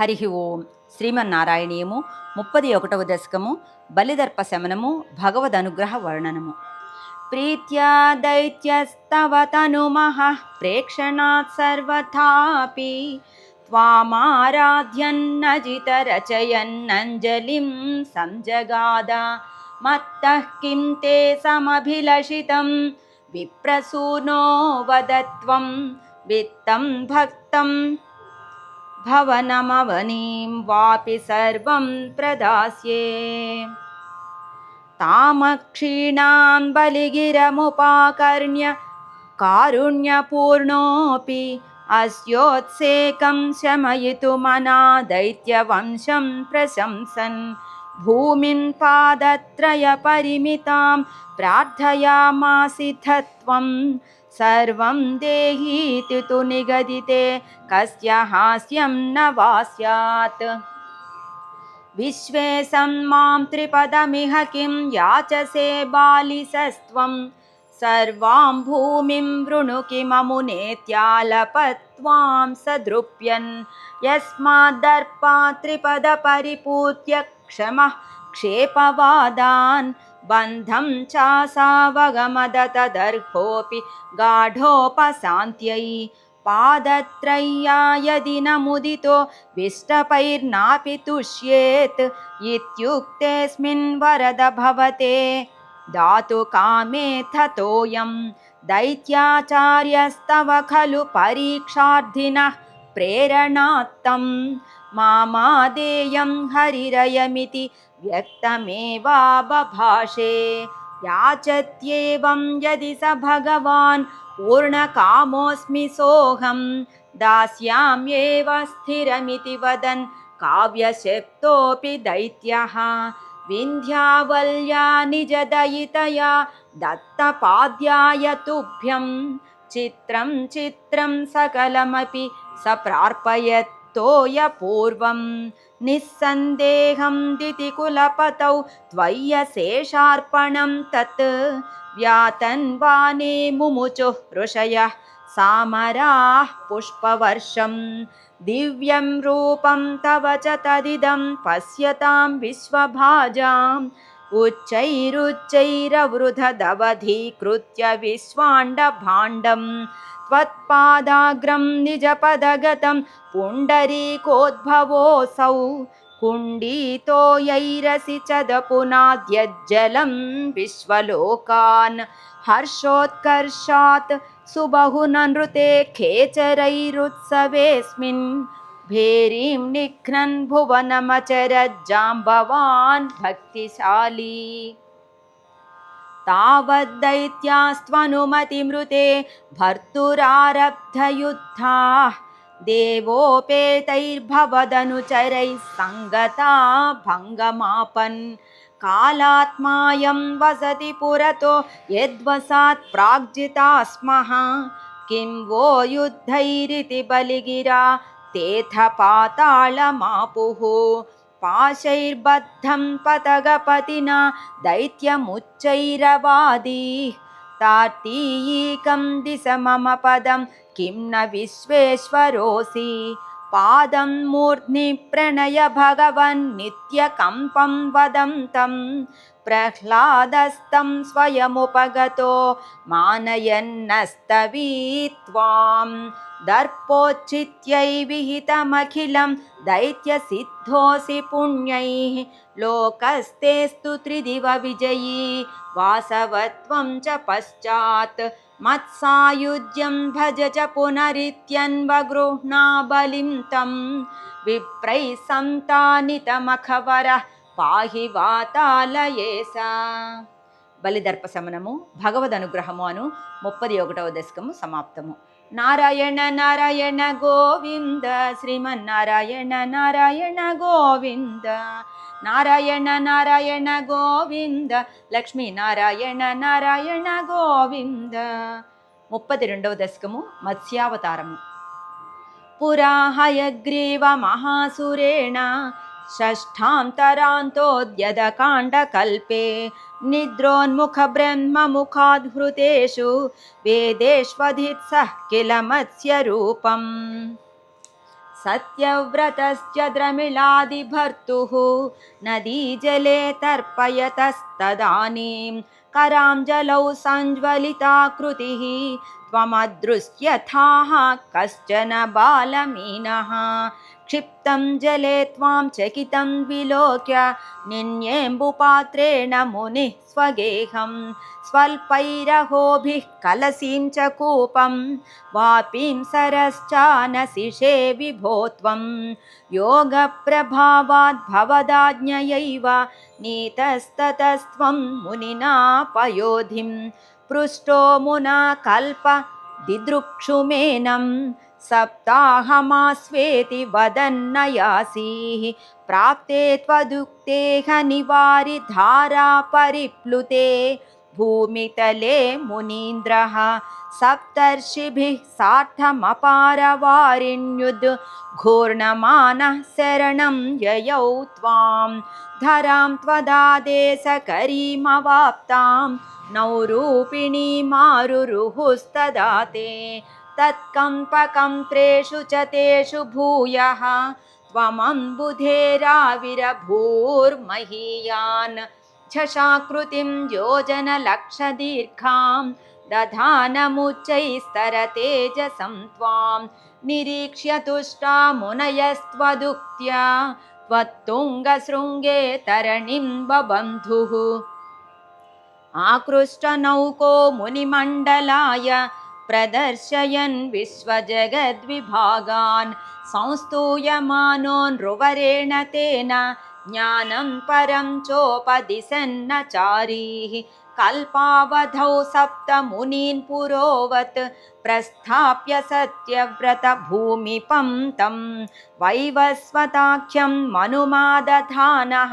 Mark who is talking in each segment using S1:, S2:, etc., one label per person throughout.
S1: హరి ఓం. శ్రీమన్నారాయణీయము ముప్పది ఒకటవ దశకము బలిదర్ప శమనము భగవద్ అనుగ్రహ వర్ణనము. ప్రీత్యా దైత్యస్తవ తనుమః ప్రేక్షణాత్ సర్వథాపి. త్వామారాధ్యన్నజితరచయన్నంజలిం సంజగాద. మత్తం తే సమభిలషితం. విప్రసూనో వదత్వం విత్తం భక్తం भवनमवनीं वापि सर्वं प्रदास्ये। तामक्षीणां बलिगिरमुपाकर्ण्य कारुण्यपूर्णोऽपि अस्योत्सेकं शमयितुमना दैत्यवंशं प्रशंसन्। भूमिं पादत्रयपरिमितां प्रार्थयामासिथत्वं सर्वं देहीति तु निगदिते कस्य हास्यं न वा स्यात् विश्वे सम्मां त्रिपदमिह किं याचसे बालिसस्त्वं सर्वां भूमिं वृणु किममुनेत्यालपत्वां सदृप्यन्। यस्माद्दर्पा त्रिपदपरिपूत्य क्षमः क्षेपवादान् बन्धं चासावगमदतदर्होऽपि गाढोपशान्त्यै पादत्रय्या यदि न मुदितो विष्टपैर्नापि तुष्येत् इत्युक्तेऽस्मिन् वरद भवते। दातु कामे थतोऽयं दैत्याचार्यस्तव खलु परीक्षार्थिनः प्रेरणात्तं मामादेयं हरिरयमिति व्यक्तमेवाबभाषे याचत्येवं यदि स भगवान् पूर्णकामोऽस्मि सोऽहं दास्याम्येव स्थिरमिति वदन् काव्यशप्तोऽपि दैत्यः विन्ध्यावल्या निजदयितया दत्तपाद्याय तुभ्यं चित्रं चित्रं सकलमपि स प्रार्पयत्तोयपूर्वं निस्सन्देहं दितिकुलपतौ त्वय्यशेषार्पणं तत् व्यातन्वाने मुमुचुः ऋषयः सामराः पुष्पवर्षं दिव्यं रूपं तव च तदिदं पश्यतां विश्वभाजाम् उच्चैरुच्चैरवृधदवधीकृत्य विश्वाण्डभाण्डं त्वत्पादाग्रं निजपदगतं पुण्डरीकोद्भवोऽसौ। कुण्डीतो यैरसि चदपुनाद्यज्जलं विश्वलोकान् हर्षोत्कर्षात् सुबहुननृते खेचरैरुत्सवेऽस्मिन्। भेरीं निघ्नन् भुवनमचरज्जाम्बवान् भक्तिशाली तावद्दैत्यास्त्वनुमतिमृते भर्तुरारब्धयुद्धाः देवोपेतैर्भवदनुचरैः सङ्गता भङ्गमापन्। कालात्मायं वसति पुरतो यद्वसात् प्राग्जिता स्मः किं वो युद्धैरिति बलिगिरा तेऽथ पाताళमापुः पाशैर्बद्धं पतगपतिना दैत्यमुच्चैरवादीः। तार्तीयीकं दिश मम पदं किं न विश्वेश्वरोऽसि। पादं मूर्ध्नि प्रणय भगवन्नित्यकम्पं वदन्तं। प्रह्लादस्तं स्वयमुपगतो मानयन्नस्तवी त्वां दर्पोच्चित्यै विहितमखिलं दैत्यसिद्धोऽसि पुण्यैः लोकस्तेस्तु त्रिदिव विजयी वासवत्वं च पश्चात् मत्सायुज्यं भज च पुनरित्यन्वगृह्णा बलिं तं विप्रैः सन्तानितमखवरः పాహి వాతాలయేస బలిదర్ప శమనము భగవద్ అనుగ్రహము అను ముప్పది ఒకటవ దశకము సమాప్తము నారాయణ నారాయణ గోవింద శ్రీమన్నారాయణ నారాయణ గోవింద నారాయణ నారాయణ గోవింద లక్ష్మీ నారాయణ నారాయణ గోవింద. ముప్పది రెండవ దశకము మత్స్యావతారము. పురా హయగ్రీవ మహాసురేణ षष्ठान्तरान्तोद्यतकाण्डकल्पे निद्रोन्मुखब्रह्ममुखाद्भृतेषु वेदेष्वधित्सः किल मत्स्यरूपम्। सत्यव्रतश्च द्रमिळादिभर्तुः नदीजले तर्पयतस्तदानीं कराञ्जलौ सञ्ज्वलिताकृतिः त्वमदृश्यथाः कश्चन बालमीनः क्षिप्तं जले त्वां चकितं विलोक्य निन्येम्बुपात्रेण मुनिः स्वगेहं स्वल्पैरहोभिः कलसीं च कूपं वापीं सरश्चानसिषे विभो त्वं योगप्रभावाद्भवदाज्ञयैव नीतस्ततस्त्वं मुनिना पयोधिं पृष्टो मुना कल्प दिदृक्षुमेनं सप्ताहमास्वेति वदन्नयासीः। प्राप्ते त्वदुक्तेह निवारि धारा परिप्लुते। भूमितले मुनीन्द्रः सप्तर्षिभिः सार्धमपारवारिण्युद् घूर्णमानः शरणं ययौ त्वां। धरां त्वदादेशकरीमवाप्तां। नौरूपिणीमारुरुहुस्तदा ते तत्कम्पकम्त्रेषु च तेषु भूयः। त्वमम्बुधेराविरभूर्महीयान् झषाकृतिं योजनलक्षदीर्घां। दधानमुच्चैस्तरतेजसं त्वां। निरीक्ष्य तुष्टा मुनयस्त्वदुक्त्या। त्वत्तुङ्गशृङ्गे तरणिं बबन्धुः आकृष्टनौको मुनिमण्डलाय प्रदर्शयन् विश्वजगद्विभागान्। संस्तूयमानो नृवरेण तेन ज्ञानं परं चोपदिशन्नचारीः कल्पावधौ सप्तमुनीन् पुरोवत् प्रस्थाप्य सत्यव्रतभूमिपं तं। वैवस्वताख्यं मनुमादधानः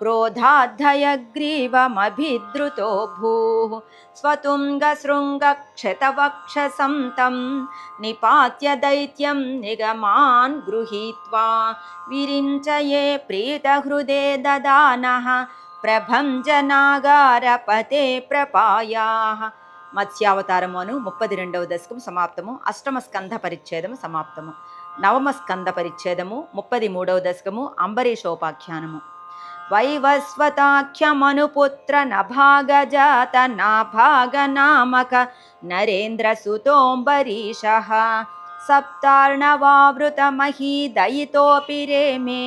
S1: क्रोधाद्धयग्रीवमभिद्रुतो भूः स्वतुङ्गशृङ्गक्षतवक्षसं तं निपात्य दैत्यं निगमान् गृहीत्वा विरिञ्चये प्रीतहृदे ददानः ప్రభంజనాగారపతే ప్రపాయాః మత్స్యావతారము అను ముప్పది రెండవ దశకం సమాప్తము అష్టమ స్కంధ పరిచ్ఛేదము సమాప్తము నవమ స్కంద పరిచ్ఛేదము ముప్పది మూడవ దశకము అంబరీషోపాఖ్యానము वैवस्वताख्यमनुपुत्र न भागजातनाभागनामक नरेन्द्रसुतोऽम्बरीषः सप्तार्णवावृतमहीदयितोऽपि रेमे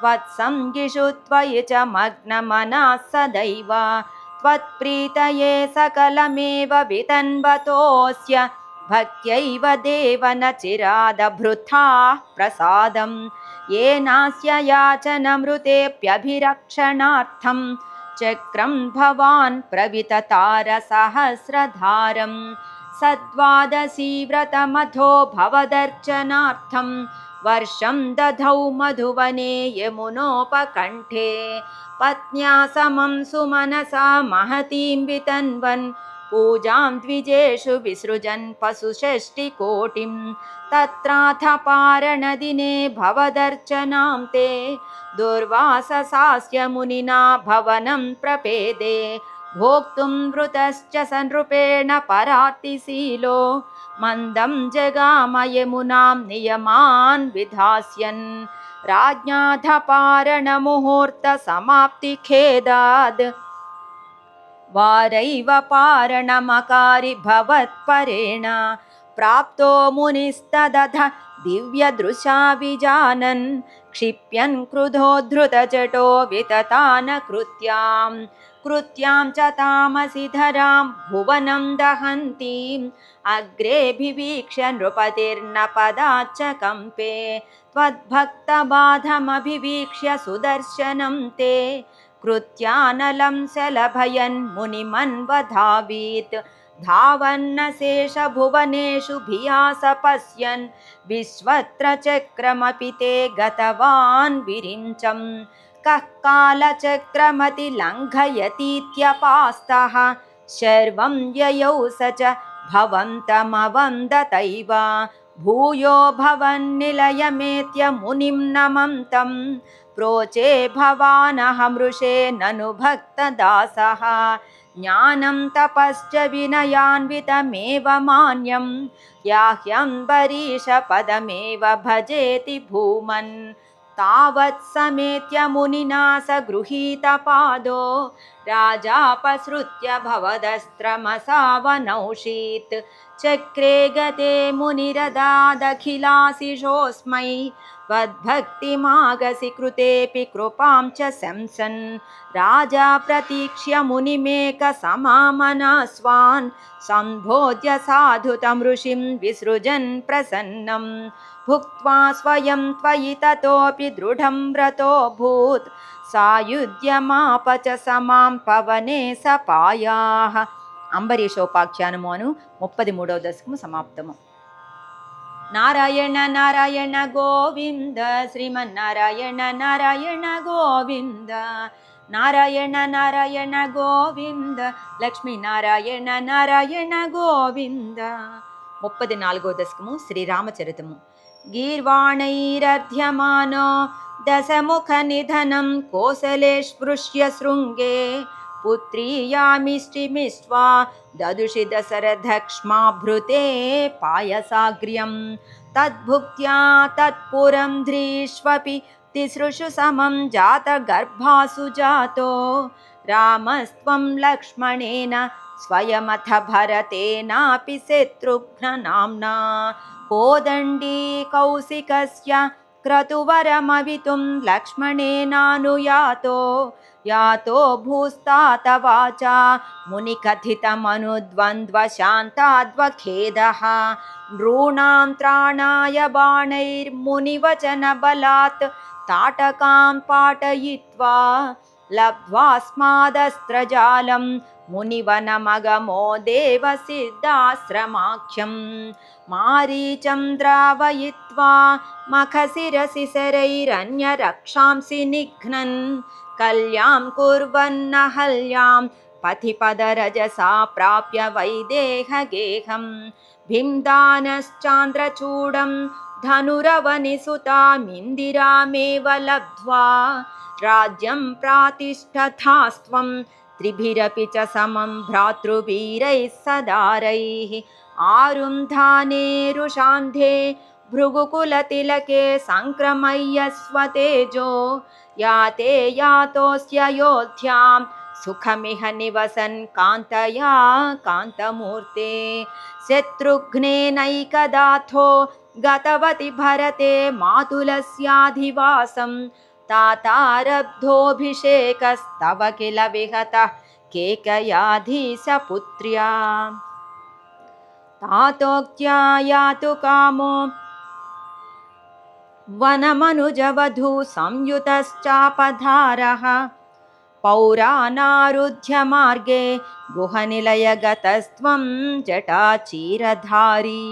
S1: त्वत्सङ्गिषु त्वयि च मग्नमनाः सदैव त्वत्प्रीतये सकलमेव वितन्वतोऽस्य भक्त्यैव देव न चिरादभृथा प्रसादं येनास्य याचनमृतेऽप्यभिरक्षणार्थं चक्रं भवान् प्रविततारसहस्रधारं सद्वादशी व्रतमथो भवदर्चनार्थं वर्षं दधौ मधुवने यमुनोपकण्ठे। पत्न्या समं सुमनसा महतीं वितन्वन् पूजां द्विजेषु विसृजन् पशुषष्टिकोटिं तत्राथ पारणदिने भवदर्चनां ते। दुर्वाससास्य मुनिना भवनं प्रपेदे। भोक्तुं वृतश्च सनृपेण परार्तिशीलो मन्दं जगामयमुनां नियमान् विधास्यन्। राज्ञाथ पारणमुहूर्तसमाप्तिखेदाद् वारैव पारणमकारि भवत्परेण प्राप्तो मुनिस्तदथ दिव्यदृशा विजानन् क्षिप्यन् क्रुधोद्धृतजटो विततानकृत्यां कृत्यां च तामसि धरां भुवनं दहन्तीम्। अग्रेऽभिवीक्ष्य नृपतिर्न पदाच्च कम्पे त्वद्भक्तबाधमभिवीक्ष्य सुदर्शनं ते कृत्यानलं शलभयन् मुनिमन्वधावीत्। धावन्न शेषभुवनेषु भियास पश्यन् विश्वत्र चक्रमपि ते गतवान् विरिञ्चं कः कालचक्रमतिलङ्घयतीत्यपास्तः शर्वं ययौ स च भवन्तमवन्दतैव। भूयो भवन्निलयमेत्य मुनिं नमं तं प्रोचे भवानहमृषे ननु भक्तदासः। ज्ञानं तपश्च विनयान्वितमेव मान्यं। याह्यम्बरीशपदमेव भजेति भूमन् तावत् समेत्य मुनिना स गृहीतपादो राजापसृत्य भवदस्त्रमसावनौषीत्। चक्रे गते मुनिरदादखिलाशिषोऽस्मै त्वद्भक्तिमागसि कृतेऽपि कृपां च शंसन्। राजा प्रतीक्ष्य मुनिमेकसमामनस्वान् सम्बोध्य साधुतं ऋषिं विसृजन् प्रसन्नं भुक्त्वा स्वयं त्वयि ततोऽपि दृढं व्रतोऽभूत् సాయుధ్యమాప చ సమాం పవనే సపాయాః అంబరీషోపాఖ్యానము అను ముప్పది మూడవ దశకము సమాప్తము నారాయణ నారాయణ గోవింద శ్రీమన్నారాయణ నారాయణ గోవింద నారాయణ నారాయణ గోవింద లక్ష్మీనారాయణ నారాయణ గోవింద ముప్పది నాలుగో దశకము శ్రీరామచరితము गीर्वाणैरध्यमानो दशमुखनिधनं कोसले स्पृश्य शृङ्गे पुत्रीयामिष्टिमिष्ट्वा ददुषि दशरथक्ष्माभृते पायसाग्र्यं। तद्भुक्त्या तत्पुरं ध्रीष्वपि तिसृषु समं जातगर्भासु जातो। रामस्त्वं लक्ष्मणेन स्वयमथ भरतेनापि शत्रुघ्ननाम्ना कोदण्डी कौशिकस्य क्रतुवरमवितुं लक्ष्मणेनानुयातो यातो भूस्तातवाचा मुनिकथितमनुद्वन्द्वशान्ताद्वखेदः। नॄणां त्राणाय बाणैर्मुनिवचनबलात् ताटकां पाटयित्वा लब्ध्वास्मादस्त्रजालं मुनिवनमगमो देवसिद्धाश्रमाख्यं मारीचं द्रावयित्वा मखशिरसि शरैरन्यरक्षांसि निघ्नन्। कल्यां कुर्वन्नहल्यां पथिपदरजसा प्राप्य वैदेहगेहं। भिन्दानश्चान्द्रचूडं धनुरवनिसुतामिन्दिरामेव लब्ध्वा। राज्यं प्रातिष्ठथास्त्वं त्रिभिरपि च समं भ्रातृवीरैः सदारैः। आरुन्धानेरुषान्धे भृगुकुलतिलके सङ्क्रमय्य स्वतेजो याते यातोऽस्ययोध्यां सुखमिह निवसन् कान्तया कान्तमूर्ते। शत्रुघ्नेनैकदाथो गतवति भरते मातुलस्याधिवासं तातारब्धोऽभिषेकस्तव किल विहतः केकयाधीशपुत्र्या तातोक्त्या यातु कामो वनमनुजवधू संयुतश्चापधारः पौरानारुध्य मार्गे गुहनिलयगतस्त्वं जटाचीरधारी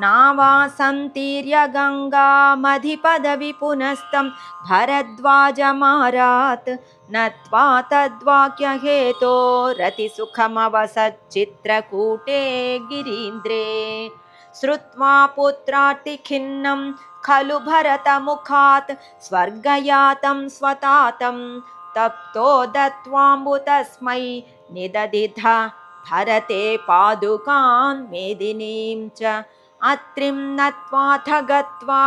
S1: नावासन्तीर्य गङ्गामधिपदविपुनस्तं भरद्वाजमारात् नत्वा तद्वाक्यहेतो रतिसुखमवसच्चित्रकूटे गिरीन्द्रे। श्रुत्वा पुत्रार्तिखिन्नं खलु भरतमुखात् स्वर्गयातं स्वतातं तप्तो दत्त्वाम्बुतस्मै निदधिध भरते पादुकां मेदिनीं च अत्रिं नत्वाथ गत्वा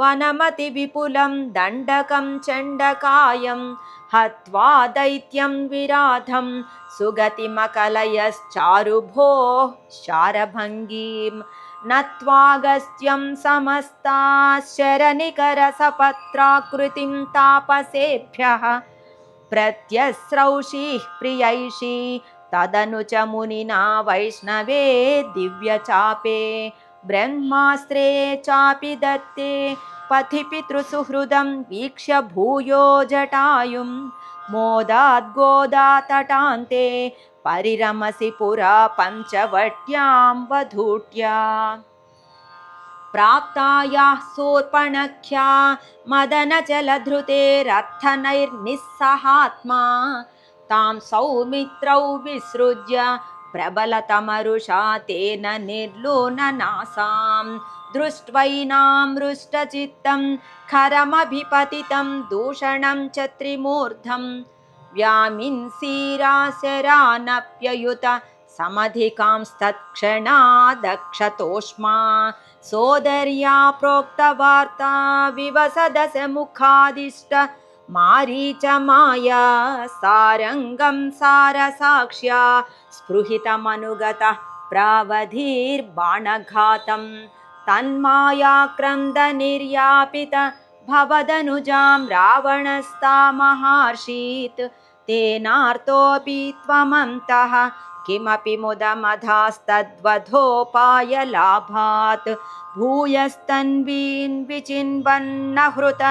S1: वनमतिविपुलं दण्डकं चण्डकायं हत्वा दैत्यं विराधं सुगतिमकलयश्चारुभोः शारभङ्गीं नत्वागस्त्यं समस्ताशरनिकरसपत्राकृतिं तापसेभ्यः प्रत्यस्रौषीः प्रियैषी तदनु च मुनिना वैष्णवे दिव्यचापे ब्रह्मास्त्रे चापि दत्ते पथि पितृसुहृदं वीक्ष्य भूयो जटायुं। मोदाद्गोदातटान्ते परिरमसि पुरा पञ्चवट्यां वधूट्या। प्राप्तायाः शूर्पणख्या मदनजलधृतेरर्थनैर्निस्सहात्मा तां सौमित्रौ विसृज्य प्रबलतमरुषा तेन निर्लूननासां दृष्ट्वैनामृष्टचित्तं खरमभिपतितं दूषणं च त्रिमूर्धं। व्यामिन्सीराशरानप्ययुत समधिकांस्तत्क्षणा दक्षतोष्मा सोदर्या प्रोक्तवार्ता विवसदशमुखादिष्ट माया सारङ्गं सारसाक्ष्या स्पृहितमनुगतः प्रावधीर्बाणघातं। तन्मायाक्रन्दनिर्यापित भवदनुजां रावणस्तामहार्षीत् तेनार्तोऽपि त्वमन्तः किमपि मुदमधास्तद्वधोपायलाभात्। भूयस्तन्वीन् विचिन्वन्नहृत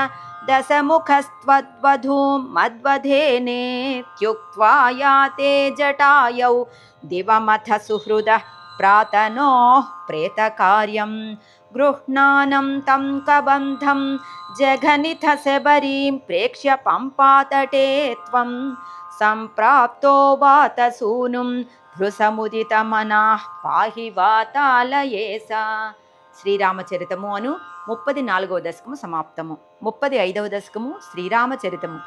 S1: दशमुखस्त्वद्वधूं मद्वधेनेत्युक्त्वा याते जटायौ दिवमथ सुहृदः प्रातनोः प्रेतकार्यं। गृह्णानं तं कबन्धं जघनिथ शबरीं प्रेक्ष्य पम्पातटे त्वं। सम्प्राप्तो वातसूनुं भृसमुदितमनाः पाहि वातालये सा। శ్రీరామచరితము అను ముప్పది నాలుగవ దశకము సమాప్తము. ముప్పది ఐదవ దశకము శ్రీరామచరితము.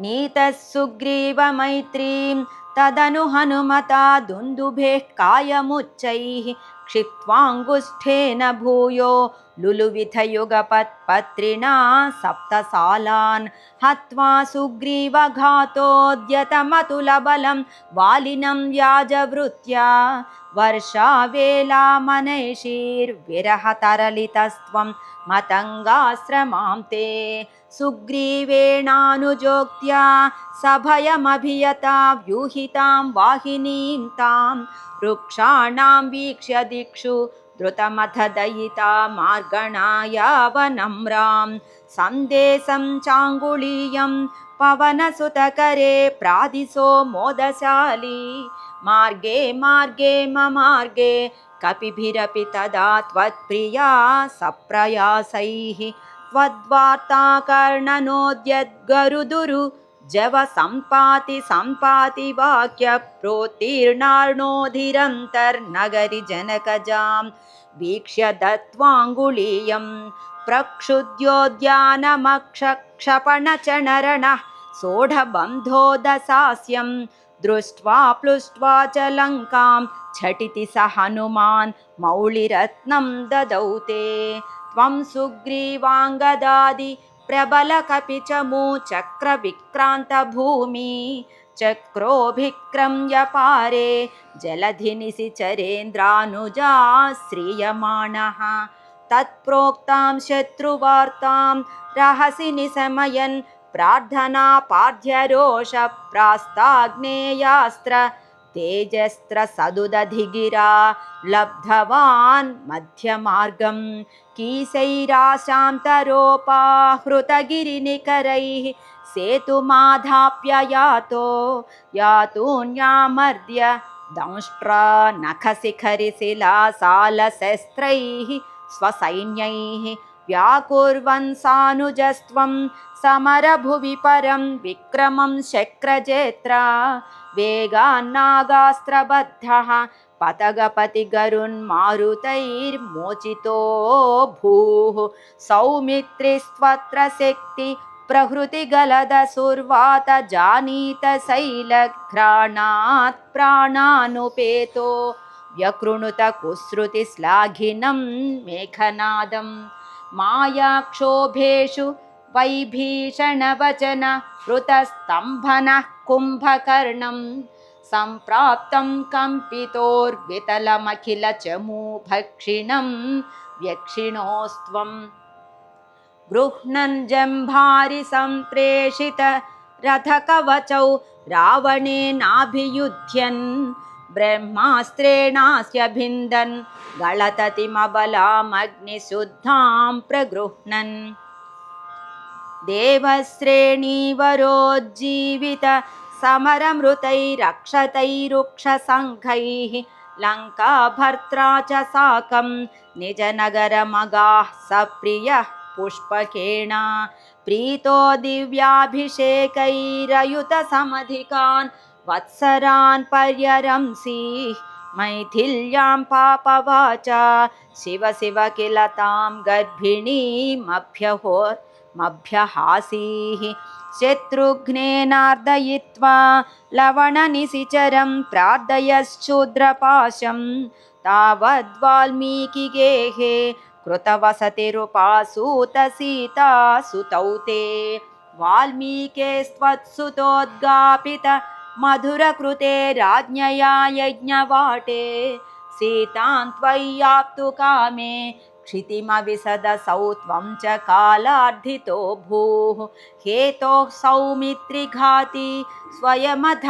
S1: నీత సుగ్రీవ మైత్రీం తదను హనుమతా దుందుభే కాయముచ్చై క్షిప్వాంగుష్ఠేన భూయో लुलुविथयुगपत्पत्रिणा सप्तसालान् हत्वा सुग्रीवघातोद्यतमतुलबलं वालिनं व्याजवृत्या वर्षावेलामनैषीर्विरहतरलितस्त्वं मतङ्गाश्रमां ते सुग्रीवेणानुजोक्त्या सभयमभियता व्यूहितां वाहिनीं तां वृक्षाणां वीक्ष्य दिक्षु द्रुतमथ दयिता मार्गणायावनम्रां सन्देशं चाङ्गुलीयं पवनसुतकरे प्रादिशो मोदशाली। मार्गे मार्गे ममार्गे कपिभिरपि तदा त्वत्प्रिया सप्रयासैः त्वद्वार्ताकर्णनोद्यद्गरुदुरु जव सम्पाति सम्पाति वाक्यप्रोत्तीर्णार्णोधिरन्तर्नगरि जनकजां वीक्ष्य दत्त्वाङ्गुलीयं प्रक्षुद्योद्यानमक्षक्षपणचणरणः सोढबन्धो दशास्यं दृष्ट्वा प्लुष्ट्वा च लङ्कां झटिति स हनुमान् मौलिरत्नं ददौ ते। त्वं सुग्रीवाङ्गदादि प्रबलकपि च मूचक्रविक्रान्तभूमि चक्रोभिक्रम्य पारे जलधिनिशिचरेन्द्रानुजा श्रीयमाणः। तत्प्रोक्तां शत्रुवार्तां रहसि निशमयन् प्रार्थना पार्थ्यरोषप्रास्ताग्नेयास्त्र तेजस्त्रसदुदधिगिरा लब्धवान् मध्यमार्गं कीशैराशान्तरोपाहृतगिरिनिकरैः सेतुमाधाप्ययातो यातून्यामर्द्य दंष्ट्रा नखशिखरिशिलासालशस्त्रैः स्वसैन्यैः व्याकुर्वन् सानुजस्त्वं समरभुवि परं विक्रमं शक्रजेत्रा वेगान्नागास्त्रबद्धः पतगपतिगरुन्मारुतैर्मोचितो भूः सौमित्रिस्त्वत्र शक्ति प्रहृतिगलदसुर्वात जानीत शैलघ्राणात् प्राणानुपेतो व्यकृणुत कुसृतिश्लाघिनं मेघनादं मायाक्षोभेषु वैभीषणवचन हृतस्तम्भनः कुम्भकर्णं सम्प्राप्तं कम्पितोर्वितलमखिलचमूभक्षिणं व्यक्षिणोस्त्वम् गृह्णन् जम्भारि सम्प्रेषित रथकवचौ रावणेनाभियुध्यन् ब्रह्मास्त्रेणास्य भिन्दन् गळततिमबलामग्निशुद्धां प्रगृह्णन्। देवश्रेणीवरोज्जीवित समरमृतैरक्षतैरुक्षसङ्घैः लङ्काभर्त्रा च साकं निजनगरमगाः सप्रियः पुष्पकेण। प्रीतो दिव्याभिषेकैरयुतसमधिकान् वत्सरान् पर्यरंसीः मैथिल्यां पापवाचा। शिव शिव किल तां गर्भिणीमभ्यहो मभ्यहासीः। शत्रुघ्नेनार्दयित्वा लवणनिशिचरं प्रार्थयश्चूद्रपाशं तावद्वाल्मीकिगेहे कृतवसतिरुपासूतसीता सुतौ ते वाल्मीके स्वत्सुतोद्गापित मधुरकृते राज्ञया यज्ञवाटे सीतां त्वय्याप्तु कामे क्षितिमविशदसौ त्वं च कालार्धितो भूः। हेतोः सौमित्रिघाती स्वयमथ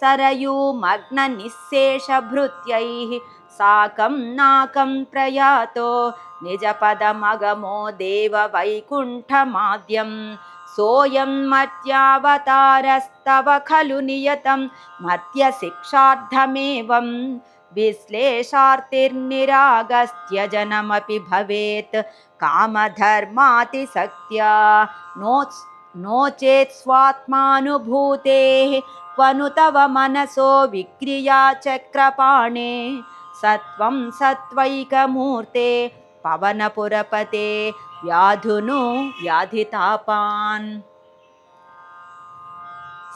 S1: सरयूमग्ननिःशेषभृत्यैः साकं नाकं प्रयातो निजपदमगमो देववैकुण्ठमाद्यं सोऽयं मर्त्यावतारस्तव खलु नियतं मर्त्यशिक्षार्थमेवं विश्लेषार्तिर्निरागस्त्यजनमपि भवेत्। कामधर्मातिशक्त्या नो नो चेत् स्वात्मानुभूतेः क्वनु तव मनसो विक्रिया चक्रपाणे सत्वं सत्वैकमूर्ते पवनपुरपते व्याधुनु व्याधितापान्।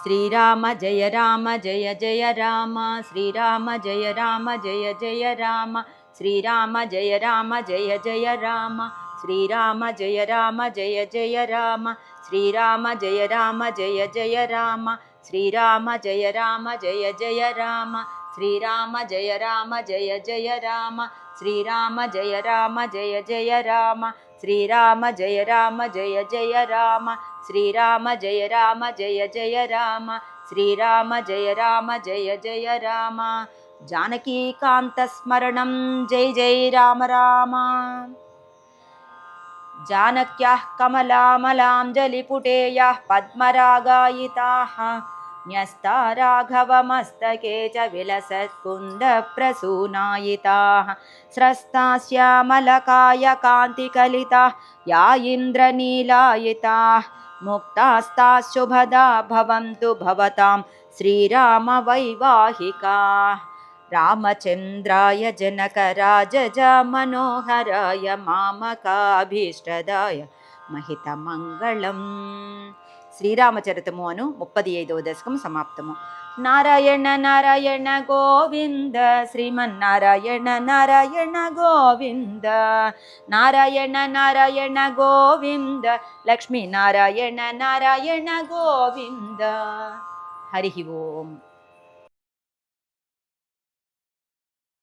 S1: श्रीराम जय राम जय जय राम। श्रीराम जय राम जय जय राम। श्रीराम जय राम जय जय राम। श्रीराम जय राम जय जय राम। श्रीराम जय राम जय जय राम। श्रीराम जय राम जय जय राम। श्रीराम जय राम जय जय राम। श्रीराम जय राम जय जय राम श्रीराम जय राम जय जय राम। श्रीराम जय राम जय जय राम। श्रीराम जय राम जय जय राम। जानकीकान्तस्मरणं जय जय राम राम। जानक्याः कमलामलाञ्जलिपुटे याः पद्मरागायिताः न्यस्ता राघवमस्तके च विलसत्कुन्दप्रसूनायिताः स्रस्ता श्यामलकाय कान्तिकलिताः या इन्द्रनीलायिताः मुक्तास्ता शुभदा भवन्तु भवतां श्रीरामवैवाहिका। रामचन्द्राय जनकराजजमनोहराय मामकाभीष्टदाय महितमङ्गलम्। శ్రీరామచరితము అను ముప్పది ఐదవ దశకం సమాప్తము. నారాయణ నారాయణ గోవింద శ్రీమన్నారాయణ నారాయణ గోవింద నారాయణ నారాయణ గోవింద లక్ష్మీనారాయణ నారాయణ గోవింద. హరి ఓం.